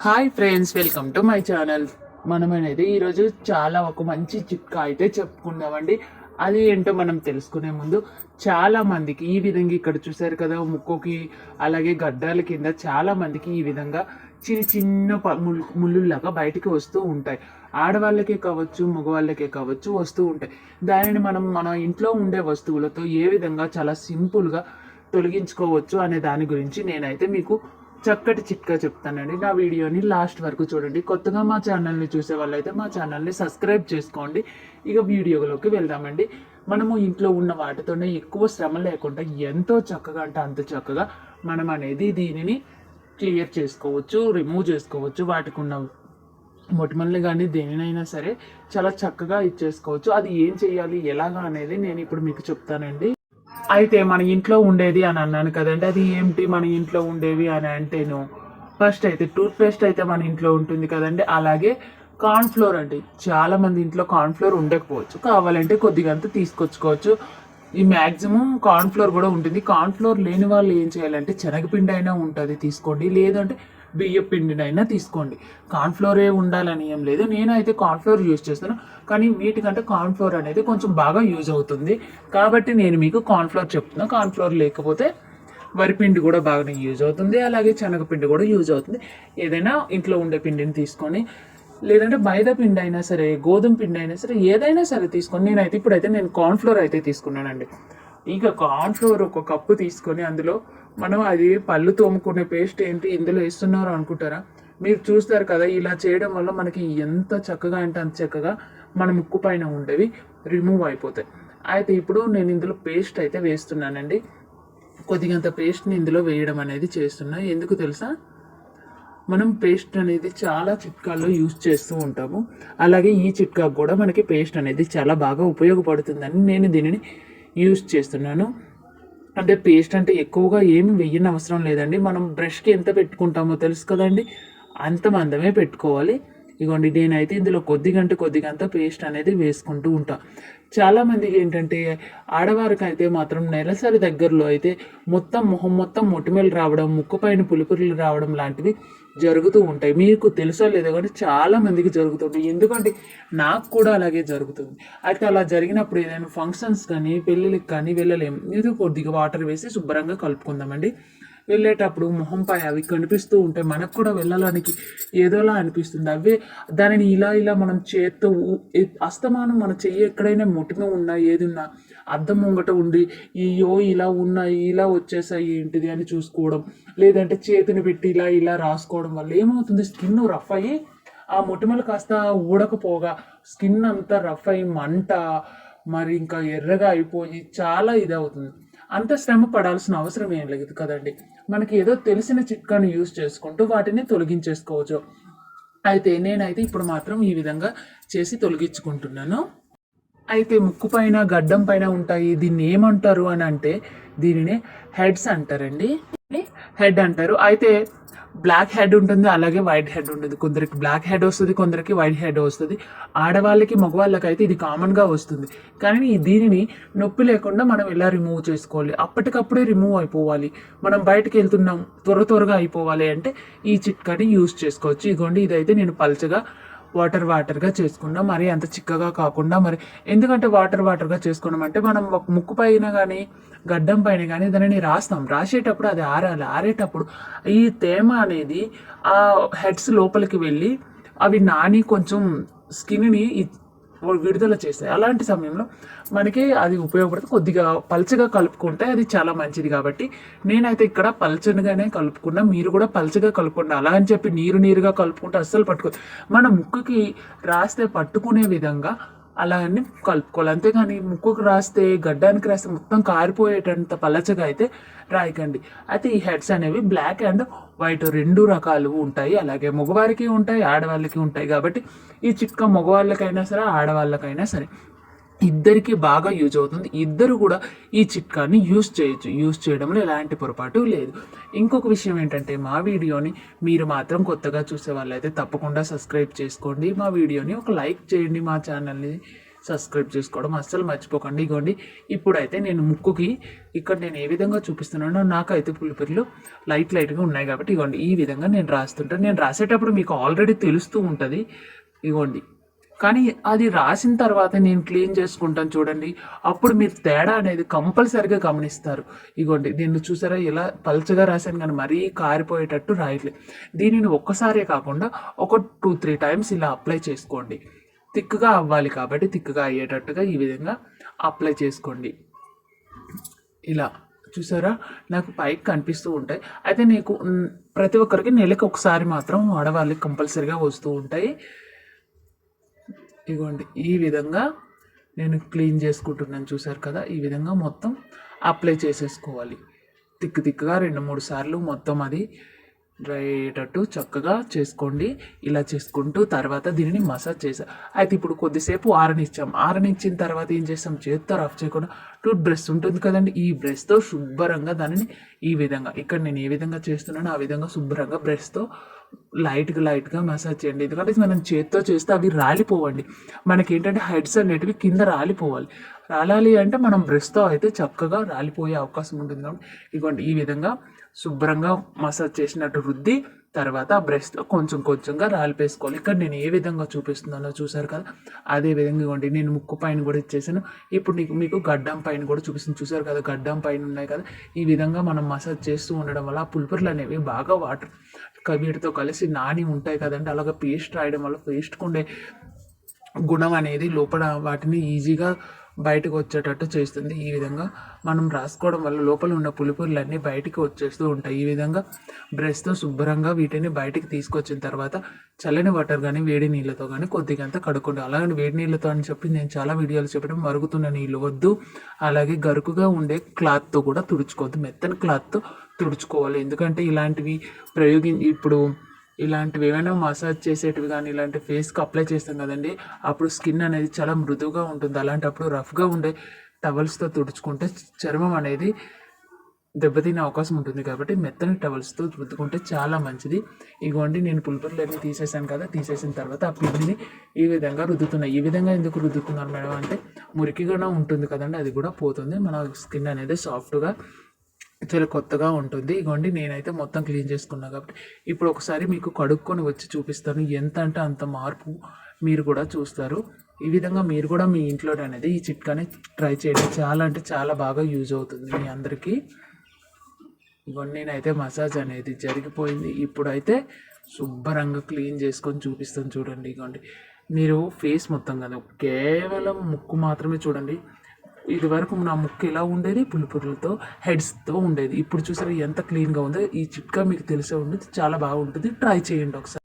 Hi friends welcome to my channel. మనం అనేది ఈరోజు చాలా ఒక మంచి చిట్కా అయితే చెప్పుకుందామండి. అది ఏంటో మనం తెలుసుకునే ముందు చాలా మందికి ఈ విధంగా ఇక్కడ చూసారు కదా ముక్కుకి అలాగే గడ్డాల కింద చాలా మందికి ఈ విధంగా చిన్న చిన్న ప- ముల్ ముళ్ళులాగా బయటికి వస్తూ ఉంటాయి. ఆడవాళ్ళకే కావచ్చు మగవాళ్ళకే కావచ్చు వస్తూ ఉంటాయి. దానిని మనం మన ఇంట్లో ఉండే వస్తువులతో ఏ విధంగా చాలా సింపుల్గా తొలగించుకోవచ్చు అనే దాని గురించి నేనైతే మీకు చక్కటి చిట్కా చెప్తానండి. నా వీడియోని లాస్ట్ వరకు చూడండి. కొత్తగా మా ఛానల్ని చూసే వాళ్ళైతే మా ఛానల్ని సబ్స్క్రైబ్ చేసుకోండి. ఇక వీడియోలోకి వెళ్దామండి. మనము ఇంట్లో ఉన్న వాటితోనే ఎక్కువ శ్రమ లేకుండా ఎంతో చక్కగా అంటే అంత చక్కగా మనం అనేది దీనిని క్లియర్ చేసుకోవచ్చు రిమూవ్ చేసుకోవచ్చు. వాటికి ఉన్న మొటిమల్ని కానీ దేనినైనా సరే చాలా చక్కగా ఇచ్చేసుకోవచ్చు. అది ఏం చేయాలి? ఎలాగా అనేది నేను ఇప్పుడు మీకు చెప్తానండి. అయితే మన ఇంట్లో ఉండేది అని అన్నాను కదండి అది ఏంటి మన ఇంట్లో ఉండేవి అని అంటేను ఫస్ట్ అయితే టూత్పేస్ట్ అయితే మన ఇంట్లో ఉంటుంది కదండి. అలాగే కార్న్ఫ్లోర్ అండి. చాలా మంది ఇంట్లో కార్న్ఫ్లోర్ ఉండకపోవచ్చు. కావాలంటే కొద్దిగా అంతా తీసుకొచ్చుకోవచ్చు. ఈ మ్యాక్సిమం కార్న్ఫ్లోర్ కూడా ఉంటుంది. కార్న్ఫ్లోర్ లేని వాళ్ళు ఏం చేయాలంటే శనగపిండి అయినా ఉంటుంది తీసుకోండి. లేదంటే బియ్య పిండినైనా తీసుకోండి. కార్న్ఫ్లోరే ఉండాలని ఏం లేదు. నేనైతే కార్న్ ఫ్లోర్ యూజ్ చేస్తాను. కానీ వీటికంటే కార్న్ఫ్లోర్ అనేది కొంచెం బాగా యూజ్ అవుతుంది. కాబట్టి నేను మీకు కార్న్ఫ్లోర్ చెప్తున్నాను చెప్తున్నా. కార్న్ లేకపోతే వరిపిండి కూడా బాగానే యూజ్ అవుతుంది. అలాగే శనగపిండి కూడా యూజ్ అవుతుంది. ఏదైనా ఇంట్లో ఉండే పిండిని తీసుకొని లేదంటే మైదా పిండి అయినా సరే గోధుమ పిండి అయినా సరే ఏదైనా సరే తీసుకొని నేనైతే ఇప్పుడైతే నేను కార్న్ఫ్లోర్ అయితే తీసుకున్నానండి. ఇక కార్న్ ఫ్లోర్ ఒక కప్పు తీసుకొని అందులో మనం అది పళ్ళు తోముకునే పేస్ట్ ఏంటి ఇందులో వేస్తున్నారు అనుకుంటారా? మీరు చూస్తారు కదా ఇలా చేయడం వల్ల మనకి ఎంత చక్కగా అంటే అంత చక్కగా మన ముక్కు పైన ఉండేవి రిమూవ్ అయిపోతాయి. అయితే ఇప్పుడు నేను ఇందులో పేస్ట్ అయితే వేస్తున్నానండి. కొద్దిగంత పేస్ట్ని ఇందులో వేయడం అనేది చేస్తున్నా. ఎందుకు తెలుసా? మనం పేస్ట్ అనేది చాలా చిట్కాల్లో యూజ్ చేస్తూ ఉంటాము. అలాగే ఈ చిట్కాకు కూడా మనకి పేస్ట్ అనేది చాలా బాగా ఉపయోగపడుతుందని నేను దీనిని యూజ్ చేస్తున్నాను. అంటే పేస్ట్ అంటే ఎక్కువగా ఏమి వెయ్యని అవసరం లేదండి. మనం బ్రష్కి ఎంత పెట్టుకుంటామో తెలుసు కదండి. అంత మందమే పెట్టుకోవాలి. ఇగోండి నేనైతే ఇందులో కొద్దిగంటే కొద్దిగంత పేస్ట్ అనేది వేసుకుంటూ ఉంటా. చాలామందికి ఏంటంటే ఆడవారికి అయితే మాత్రం నెలసరి దగ్గరలో అయితే మొత్తం మొహం మొత్తం మొటిమలు రావడం ముక్కు పైన పులిపురులు రావడం లాంటివి జరుగుతూ ఉంటాయి. మీకు తెలుసో లేదో కానీ చాలా మందికి జరుగుతుంది ఎందుకంటే నాకు కూడా అలాగే జరుగుతుంది. అయితే అలా జరిగినప్పుడు ఏదైనా ఫంక్షన్స్ కానీ పెళ్ళిళ్ళకి కానీ వెళ్ళలేము ఇది కొద్దిగా వాటర్ వేసి శుభ్రంగా కలుపుకుందామండి. వెళ్ళేటప్పుడు మొహంపై అవి కనిపిస్తూ ఉంటాయి మనకు కూడా వెళ్ళడానికి ఏదోలా అనిపిస్తుంది. అవే దానిని ఇలా ఇలా మనం చేత్తో అస్తమానం మన చెయ్యి ఎక్కడైనా ముట్టుగా ఉన్నా ఏది ఉన్నా అద్దం ముంగట ఉండి అయ్యో ఇలా ఉన్నాయి ఇలా వచ్చేసాయి ఏంటిది? అని చూసుకోవడం లేదంటే చేతిని పెట్టి ఇలా ఇలా రాసుకోవడం వల్ల ఏమవుతుంది? స్కిన్ రఫ్ అయ్యి ఆ మొటిమలు కాస్త ఊడకపోగా స్కిన్ అంతా రఫ్ అయ్యి మంట మరి ఇంకా ఎర్రగా అయిపోయి చాలా ఇది అవుతుంది అంత శ్రమ పడాల్సిన అవసరం ఏం లేదు కదండి. మనకి ఏదో తెలిసిన చిట్కాను యూజ్ చేసుకుంటూ వాటిని తొలగించేసుకోవచ్చు. అయితే నేనైతే ఇప్పుడు మాత్రం ఈ విధంగా చేసి తొలగించుకుంటున్నాను. అయితే ముక్కు పైన గడ్డం పైన ఉంటాయి. దీన్ని ఏమంటారు అని అంటే దీనిని హెడ్స్ అంటారండి. హెడ్ అంటారు. అయితే బ్లాక్ హెడ్ ఉంటుంది అలాగే వైట్ హెడ్ ఉంటుంది. కొందరికి బ్లాక్ హెడ్ వస్తుంది కొందరికి వైట్ హెడ్ వస్తుంది. ఆడవాళ్ళకి మగవాళ్ళకి అయితే ఇది కామన్గా వస్తుంది. కానీ దీనిని నొప్పి లేకుండా మనం ఎలా రిమూవ్ చేసుకోవాలి? అప్పటికప్పుడే రిమూవ్ అయిపోవాలి. మనం బయటకు వెళ్తున్నాం త్వర త్వరగా అయిపోవాలి అంటే ఈ చిట్కాని యూస్ చేసుకోవచ్చు. ఇదిగోండి ఇదైతే నేను పల్చగా వాటర్ వాటర్గా చేసుకున్నాం. మరి అంత చిక్కగా కాకుండా మరి ఎందుకంటే వాటర్ వాటర్గా చేసుకున్నాం అంటే మనం ఒక ముక్కు పైన కానీ గడ్డం పైన కానీ దానిని రాస్తాం. రాసేటప్పుడు అది ఆరాలి. ఆరేటప్పుడు ఈ తేమ అనేది ఆ హెడ్స్ లోపలికి వెళ్ళి అవి నాని కొంచెం స్కిన్ని విడుదల చేస్తాయి అలాంటి సమయంలో మనకి అది ఉపయోగపడుతుంది కొద్దిగా పల్చగా కలుపుకుంటే అది చాలా మంచిది కాబట్టి నేనైతే ఇక్కడ పల్చనగానే కలుపుకున్నా. మీరు కూడా పల్చగా కలుపుకోండి. అలా అని చెప్పి నీరు నీరుగా కలుపుకుంటే అస్సలు పట్టుకో మన ముక్కుకి రాస్తే పట్టుకునే విధంగా అలా అన్ని కలుపుకోవాలి. అంతేగాని ముక్కుకు రాస్తే గడ్డానికి రాస్తే మొత్తం కారిపోయేటంత పలచగా అయితే రాయకండి. అయితే ఈ హెడ్స్ అనేవి బ్లాక్ అండ్ వైట్ రెండు రకాలు ఉంటాయి. అలాగే మగవారికి ఉంటాయి ఆడవాళ్ళకి ఉంటాయి. కాబట్టి ఈ చిక్క మగవాళ్ళకైనా సరే ఆడవాళ్ళకైనా సరే ఇద్దరికి బాగా యూజ్ అవుతుంది. ఇద్దరు కూడా ఈ చిట్కాని యూజ్ చేయొచ్చు. యూజ్ చేయడంలో ఎలాంటి పొరపాటు లేదు. ఇంకొక విషయం ఏంటంటే మా వీడియోని మీరు మాత్రం కొత్తగా చూసే వాళ్ళైతే తప్పకుండా సబ్స్క్రైబ్ చేసుకోండి. మా వీడియోని ఒక లైక్ చేయండి. మా ఛానల్ని సబ్స్క్రైబ్ చేసుకోవడం అస్సలు మర్చిపోకండి. ఇగోండి ఇప్పుడైతే నేను ముక్కుకి ఇక్కడ నేను ఏ విధంగా చూపిస్తున్నానో నాకైతే పులిపిర్లు లైట్ లైట్గా ఉన్నాయి కాబట్టి ఇగోండి ఈ విధంగా నేను రాస్తుంటాను నేను రాసేటప్పుడు మీకు ఆల్రెడీ తెలుస్తూ ఉంటుంది. ఇగోండి కానీ అది రాసిన తర్వాత నేను క్లీన్ చేసుకుంటాను చూడండి. అప్పుడు మీరు తేడా అనేది కంపల్సరిగా గమనిస్తారు. ఇగోండి దీన్ని చూసారా? ఇలా పల్చగా రాశాను కానీ మరీ కారిపోయేటట్టు రాయట్లేదు దీనిని ఒక్కసారే కాకుండా ఒక టూ త్రీ టైమ్స్ ఇలా అప్లై చేసుకోండి. తిక్కుగా అవ్వాలి కాబట్టి తిక్కుగా అయ్యేటట్టుగా ఈ విధంగా అప్లై చేసుకోండి. ఇలా చూసారా? నాకు పైకి కనిపిస్తూ ఉంటాయి. అయితే నీకు ప్రతి ఒక్కరికి నెలకు ఒకసారి మాత్రం ఆడవాళ్ళకి కంపల్సరీగా వస్తూ ఉంటాయి. ఇగోండి ఈ విధంగా నేను క్లీన్ చేసుకుంటున్నాను. చూసారు కదా ఈ విధంగా మొత్తం అప్లై చేసేసుకోవాలి. తిక్కు తిక్కుగా రెండు మూడు సార్లు మొత్తం అది డ్రై అయ్యేటట్టు చక్కగా చేసుకోండి. ఇలా చేసుకుంటూ తర్వాత దీనిని మసాజ్ చేసా. అయితే ఇప్పుడు కొద్దిసేపు ఆరనిచ్చాం. ఆరనిచ్చిన తర్వాత ఏం చేస్తాం? చేత్తో రఫ్ చేయకుండా టూత్ బ్రష్ ఉంటుంది కదండి ఈ బ్రష్తో శుభ్రంగా దానిని ఈ విధంగా ఇక్కడ నేను ఏ విధంగా చేస్తున్నానో ఆ విధంగా శుభ్రంగా బ్రష్తో లైట్గా లైట్గా మసాజ్ చేయండి. ఎందుకంటే మనం చేత్తో చేస్తే అవి రాలిపోవండి. మనకి ఏంటంటే హెడ్స్ అనేటివి కింద రాలిపోవాలి. రాలాలి అంటే మనం బ్రష్తో అయితే చక్కగా రాలిపోయే అవకాశం ఉంటుంది. కాబట్టి ఇదిగోండి ఈ విధంగా శుభ్రంగా మసాజ్ చేసినట్టు రుద్ది తర్వాత ఆ బ్రష్తో కొంచెం కొంచెంగా రాలిపేసుకోవాలి. ఇక్కడ నేను ఏ విధంగా చూపిస్తున్నానో చూసారు కదా? అదే విధంగా ఇవ్వండి నేను ముక్కు పైన కూడా ఇచ్చేసాను. ఇప్పుడు నీకు మీకు గడ్డం పైన కూడా చూపిస్తుంది చూసారు కదా గడ్డం పైన ఉన్నాయి కదా? ఈ విధంగా మనం మసాజ్ చేస్తూ ఉండడం వల్ల ఆ పులిపురులు అనేవి బాగా వాటర్ వీటితో కలిసి నాని ఉంటాయి కదండి. అలాగ పేస్ట్ రాయడం వల్ల పేస్ట్కు ఉండే గుణం అనేది లోపల వాటిని ఈజీగా బయటకు వచ్చేటట్టు చేస్తుంది. ఈ విధంగా మనం రాసుకోవడం వల్ల లోపల ఉన్న పులిపురులన్నీ బయటికి వచ్చేస్తూ ఉంటాయి. ఈ విధంగా బ్రష్తో శుభ్రంగా వీటిని బయటికి తీసుకొచ్చిన తర్వాత చల్లని వాటర్ కానీ వేడి నీళ్ళతో కానీ కొద్దిగా అంతా కడుక్కోండి అలాగే వేడి నీళ్ళతో అని చెప్పి నేను చాలా వీడియోలు చెప్పడం మరుగుతున్న నీళ్ళు వద్దు. అలాగే గరుకుగా ఉండే క్లాత్తో కూడా తుడుచుకోవద్దు. మెత్తని క్లాత్తో తుడుచుకోవాలి. ఎందుకంటే ఇలాంటివి ప్రయోగి ఇప్పుడు ఇలాంటివి ఏమైనా మసాజ్ చేసేటివి కానీ ఇలాంటి ఫేస్కి అప్లై చేస్తాం కదండి అప్పుడు స్కిన్ అనేది చాలా మృదువుగా ఉంటుంది. అలాంటప్పుడు రఫ్గా ఉండే టవల్స్తో తుడుచుకుంటే చర్మం అనేది దెబ్బతినే అవకాశం ఉంటుంది కాబట్టి మెత్తని టవల్స్తో రుద్దుకుంటే చాలా మంచిది. ఇగోండి నేను పులిపురులు తీసేసాను కదా తీసేసిన తర్వాత ఆ పిండిని ఈ విధంగా రుద్దుతున్నాయి ఈ విధంగా ఎందుకు రుద్దుతున్నారు మేడం అంటే మురికిగానే ఉంటుంది కదండి అది కూడా పోతుంది. మన స్కిన్ అనేది సాఫ్ట్గా చాలా కొత్తగా ఉంటుంది. ఇగోండి నేనైతే మొత్తం క్లీన్ చేసుకున్నా కాబట్టి. ఇప్పుడు ఒకసారి మీకు కడుక్కొని వచ్చి చూపిస్తాను. ఎంత అంటే అంత మార్పు మీరు కూడా చూస్తారు. ఈ విధంగా మీరు కూడా మీ ఇంట్లో అనేది ఈ చిట్కాని ట్రై చేయండి. చాలా అంటే చాలా బాగా యూజ్ అవుతుంది మీ అందరికీ. ఇవన్నీ నేనైతే మసాజ్ అనేది జరిగిపోయింది. ఇప్పుడైతే శుభ్రంగా క్లీన్ చేసుకొని చూపిస్తాను చూడండి ఇగోండి. మీరు ఫేస్ మొత్తం కదా కేవలం ముక్కు మాత్రమే చూడండి. ఇది వరకు నా ముక్కు ఎలా ఉండేది? పులిపురులతో హెడ్స్తో ఉండేది. ఇప్పుడు చూసారా ఎంత క్లీన్గా ఉందో. ఈ చిట్కా మీకు తెలిసే ఉండేది చాలా బాగుంటుంది. ట్రై చేయండి ఒకసారి.